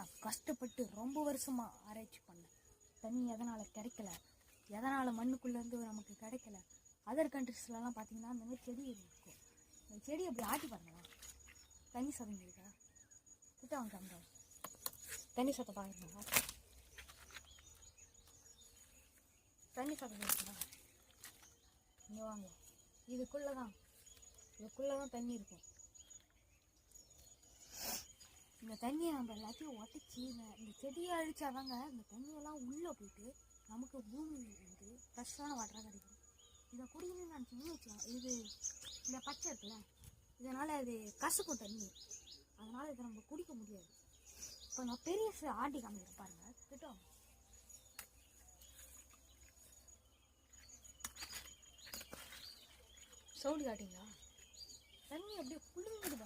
நான் கஷ்டப்பட்டு ரொம்ப வருஷமாக ஆராய்ச்சி பண்ணேன். தண்ணி எதனால் கிடைக்கல? எதனால் மண்ணுக்குள்ளேருந்து நமக்கு கிடைக்கல? அதர் கண்ட்ரிஸ்லலாம் பார்த்தீங்கன்னா அந்த மாதிரி செடி இருக்கும். இந்த செடி அப்படி ஆட்டி பாருங்களா தண்ணி சதம் இருக்கா கிட்ட வாங்க தண்ணி சத்தம் பார்க்குறீங்களா தண்ணி சத்தம் இருக்குங்களா இங்கே வாங்க. இதுக்குள்ளே தான் இதுக்குள்ளே தான் தண்ணி இருக்கும் இந்த தண்ணியை நம்ம எல்லாத்தையும் உடச்சி இந்த செடியை அழிச்சாதாங்க இந்த தண்ணியெல்லாம் உள்ளே போயிட்டு நமக்கு பூமியில் வந்து ஃப்ரெஷ்ஷான வாட்டராக கிடைக்கும். இதை குடிக்கணும்னு நினச்சிங்கன்னு வச்சுக்கலாம் இது இந்த பச்சை இருக்குல்ல இதனால் அது கசக்கும் தண்ணி. அதனால் இதை நம்ம குடிக்க முடியாது. இப்போ நான் பெரிய ச- ஆண்டி காமிக்கிறேன் பாருங்க கிட்ட சவுண்டு காட்டிங்களா தண்ணி அப்படியே குளிங்குது